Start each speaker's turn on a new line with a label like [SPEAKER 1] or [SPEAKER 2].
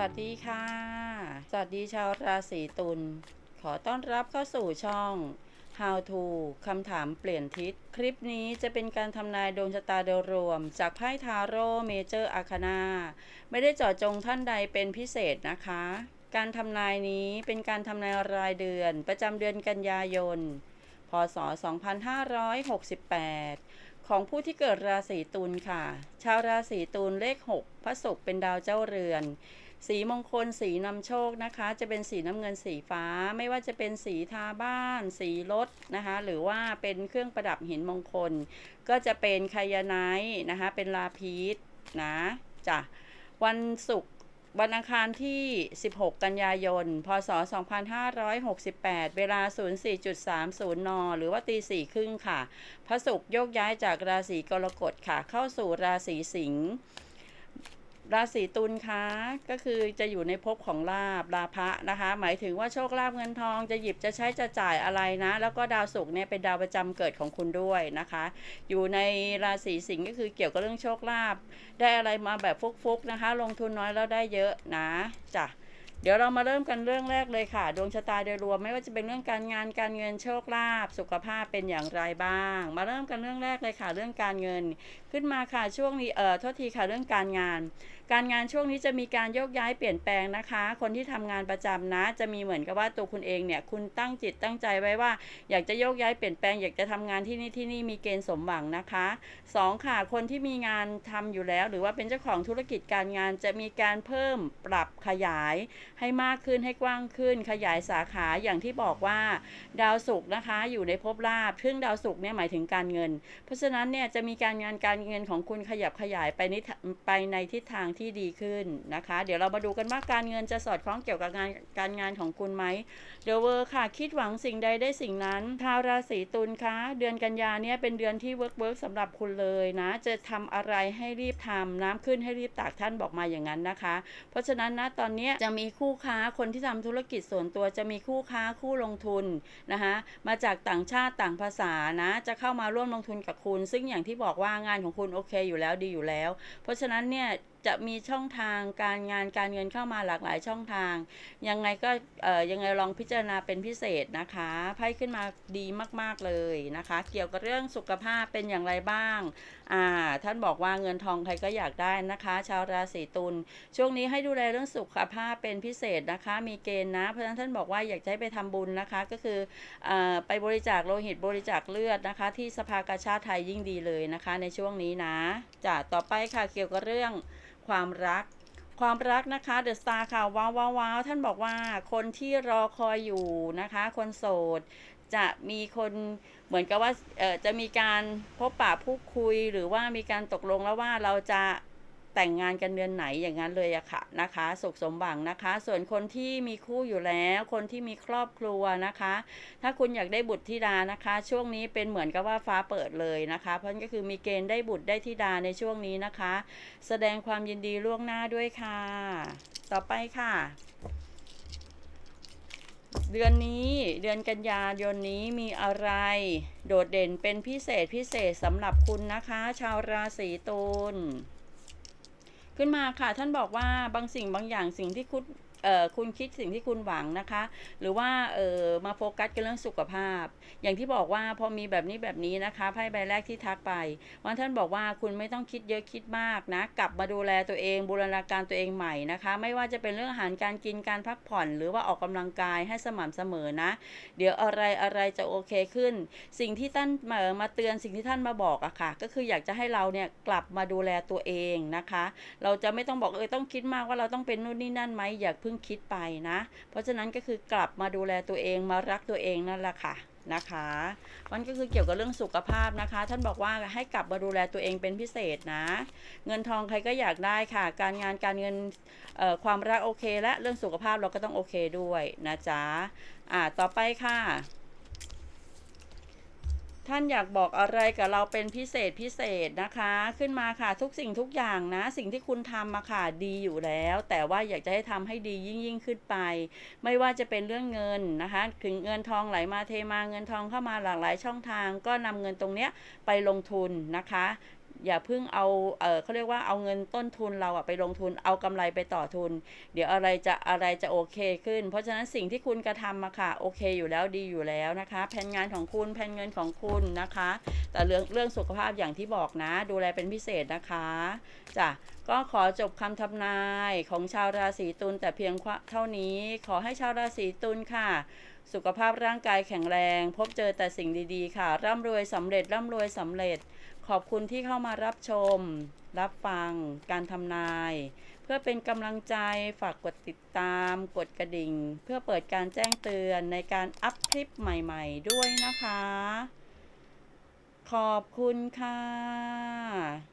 [SPEAKER 1] วัสดีค่ะ สวัสดีชาวราศีตุล ขอต้อนรับเข้าสู่ช่อง How to คำถามเปลี่ยนทิศ คลิปนี้จะเป็นการทำนายดวงชะตาโดยรวม จากไพ่ทาโร่เมเจอร์อาคานาไม่ได้เจาะจงท่านใดเป็นพิเศษนะคะ การทำนายนี้เป็นการทำนายรายเดือน ประจำเดือนกันยายน พศ 2568 ของผู้ที่เกิดราศีตุลค่ะ ชาวราศีตุลเลข 6 พระศุกร์เป็นดาวเจ้าเรือน สีมงคลสีนำโชคนะคะ จะเป็นสีน้ำเงินสีฟ้า ไม่ว่าจะเป็นสีทาบ้าน สีรถนะคะ หรือว่าเป็นเครื่องประดับหินมงคล ก็จะเป็นไคยาไนท์นะคะ เป็นลาพีสนะจ้ะวันศุกร์ วันอังคารที่ 16 กันยายน พศ 2568 เวลา 04.30 น หรือว่าตีสี่ครึ่งค่ะ พระศุกร์โยกย้ายจากราศีกรกฎค่ะ เข้าสู่ราศีสิงห์ ราศีตุลคะก็คือจะอยู่ในภพของลาบลาภะนะคะ หมายถึงว่าโชคลาภเงินทองจะหยิบจะใช้จะจ่ายอะไรนะ แล้วก็ดาวศุกร์เนี่ยเป็นดาวประจำเกิดของคุณด้วยนะคะ อยู่ในราศีสิงห์ก็คือเกี่ยวกับเรื่องโชคลาภได้อะไรมาแบบฟุกๆนะคะ ลงทุนน้อยแล้วได้เยอะนะจ้ะ เดี๋ยวเรามาเริ่มกันเรื่องแรกเลยค่ะ ดวงชะตาโดยรวมไม่ว่าจะเป็นเรื่องการงานการเงินโชคลาภสุขภาพเป็นอย่างไรบ้าง มาเริ่มกันเรื่องแรกเลยค่ะ เรื่องการเงินขึ้นมาค่ะช่วงนี้เอ่อโทษทีค่ะเรื่องการงาน การงานช่วงนี้จะมีการโยกย้ายเปลี่ยนแปลงนะคะ คนที่ทำงานประจำนะ จะมีเหมือนกับว่าตัวคุณเองเนี่ยคุณตั้งจิตตั้งใจไว้ว่า อยากจะโยกย้ายเปลี่ยนแปลงอยากจะทำงานที่นี่ที่นี่มีเกณฑ์สมหวังนะคะสองค่ะ คนที่มีงานทำอยู่แล้ว หรือว่าเป็นเจ้าของธุรกิจการงานจะมีการเพิ่มปรับขยายให้มากขึ้นให้กว้างขึ้น ขยายสาขาอย่างที่บอกว่า ดาวศุกร์นะคะอยู่ในภพลาภซึ่งดาวศุกร์เนี่ยหมายถึงการเงิน เพราะฉะนั้นเนี่ยจะมีการงานการเงินของคุณขยับขยายไปในไปในทิศทางที่ดีขึ้นนะคะ เดี๋ยวเรามาดูกันว่าการเงินจะสอดคล้องเกี่ยวกับงานการงานของคุณไหมเดอะเวอร์ค่ะคิดหวังสิ่งใดได้สิ่งนั้นชาวราศีตุลคะเดือนกันยาเนี่ยเป็นเดือนที่เวิร์กเวิร์กสำหรับคุณเลยนะ จะทำอะไรให้รีบทำน้ำขึ้นให้รีบตักท่านบอกมาอย่างนั้นนะคะ เพราะฉะนั้นนะตอนนี้จะมีคู่ค้าคนที่ทำธุรกิจส่วนตัวจะมีคู่ค้าคู่ลงทุนนะคะมาจากต่างชาติต่างภาษานะจะเข้ามาร่วมลงทุนกับคุณ ซึ่งอย่างที่บอกว่างานของคุณโอเคอยู่แล้วดีอยู่แล้ว เพราะฉะนั้นเนี่ยจะมีช่องทางการงานการเงินเข้ามาหลากหลายช่องทาง ยังไงก็เอ่อยังไงลองพิจารณาเป็นพิเศษนะคะไพ่ขึ้นมาดีมาก ๆ เลยนะคะ เกี่ยวกับเรื่องสุขภาพเป็นอย่างไรบ้างอ่าท่านบอกว่าเงินทองใครก็อยากได้นะคะ ชาวราศีตุลช่วงนี้ให้ดูแลเรื่องสุขภาพเป็นพิเศษนะคะ มีเกณฑ์นะ เพราะฉะนั้นท่านบอกว่าอยากจะให้ไปทำบุญนะคะ ก็คืออไปบริจาคโลหิตบริจาคเลือดนะคะ ที่สภากาชาติไทยยิ่งดีเลยนะคะ ในช่วงนี้นะจ้ะต่อไปค่ะเกี่ยวกับเรื่องความรักความรักนะคะเดอะสตาร์ค่ะว้าวว้าวท่านบอกว่าคนที่รอคอยอยู่นะคะ คนโสด จะมีคนเหมือนกับว่าจะมีการพบปะพูดคุยหรือว่ามีการตกลงแล้วว่าเราจะ แต่งงานกันเดือนไหนอย่างนั้นเลยอะค่ะนะคะสุขสมหวังนะคะ ส่วนคนที่มีคู่อยู่แล้ว คนที่มีครอบครัวนะคะ ถ้าคุณอยากได้บุตรธิดานะคะ ช่วงนี้เป็นเหมือนกับว่าฟ้าเปิดเลยนะคะ เพราะนั่นก็คือมีเกณฑ์ได้บุตรได้ธิดาในช่วงนี้นะคะ แสดงความยินดีล่วงหน้าด้วยค่ะ ต่อไปค่ะเดือนนี้เดือนกันยายนนี้มีอะไร โดดเด่นเป็นพิเศษพิเศษสำหรับคุณนะคะ ชาวราศีตุล ขึ้นมาค่ะ ท่านบอกว่าบางสิ่งบางอย่างสิ่งที่คุณ คุณคิดสิ่งที่คุณหวังนะคะ หรือว่าเออมาโฟกัสกันเรื่องสุขภาพ อย่างที่บอกว่าพอมีแบบนี้แบบนี้นะคะไพ่ใบแรกที่ทักไปวันท่านบอกว่าคุณไม่ต้องคิดเยอะคิดมากนะกลับมาดูแลตัวเองบูรณาการตัวเองใหม่นะคะ ไม่ว่าจะเป็นเรื่องอาหารการกินการพักผ่อน หรือว่าออกกำลังกายให้สม่ำเสมอนะ เดี๋ยวอะไรอะไรจะโอเคขึ้น สิ่งที่ท่านมามาเตือนสิ่งที่ท่านมาบอกอะค่ะ ก็คืออยากจะให้เราเนี่ยกลับมาดูแลตัวเองนะคะ เราจะไม่ต้องบอกเออต้องคิดมากว่าเราต้องเป็นนู่นนี่นั่นไหมอยาเพิ่งคิดไปนะ เพราะฉะนั้นก็คือกลับมาดูแลตัวเองมารักตัวเองนั่นแหละค่ะนะคะมันก็คือเกี่ยวกับเรื่องสุขภาพนะคะ ท่านบอกว่าให้กลับมาดูแลตัวเองเป็นพิเศษนะ เงินทองใครก็อยากได้ค่ะ การงานการเงินความรักโอเค และเรื่องสุขภาพเราก็ต้องโอเคด้วยนะจ๊ะอ่าต่อไปค่ะ ท่านอยากบอกอะไรกับเราเป็นพิเศษพิเศษนะคะ ขึ้นมาค่ะทุกสิ่งทุกอย่างนะ สิ่งที่คุณทำมาค่ะดีอยู่แล้ว แต่ว่าอยากจะให้ทำให้ดียิ่งยิ่งขึ้นไป ไม่ว่าจะเป็นเรื่องเงินนะคะ ถึงเงินทองไหลมาเทมาเงินทองเข้ามาหลากหลายช่องทาง ก็นำเงินตรงเนี้ยไปลงทุนนะคะ อย่าเพิ่งเอาเออเขาเรียกว่าเอาเงินต้นทุนเราอะไปลงทุนเอากำไรไปต่อทุน เดี๋ยวอะไรจะอะไรจะโอเคขึ้น เพราะฉะนั้นสิ่งที่คุณกระทำมาค่ะโอเคอยู่แล้วดีอยู่แล้วนะคะ แผนงานของคุณแผนเงินของคุณนะคะ แต่เรื่องเรื่องสุขภาพอย่างที่บอกนะ ดูแลเป็นพิเศษนะคะจ้ะก็ขอจบคำทำนายของชาวราศีตุลแต่เพียงเท่านี้ ขอให้ชาวราศีตุลค่ะสุขภาพร่างกายแข็งแรง พบเจอแต่สิ่งดีๆ ค่ะ ร่ำรวยสำเร็จ ร่ำรวยสำเร็จ ขอบคุณที่เข้ามารับชม รับฟัง การทำนาย เพื่อเป็นกำลังใจฝากกดติดตาม กดกระดิ่ง เพื่อเปิดการแจ้งเตือนในการอัพคลิปใหม่ๆด้วยนะคะ ขอบคุณค่ะ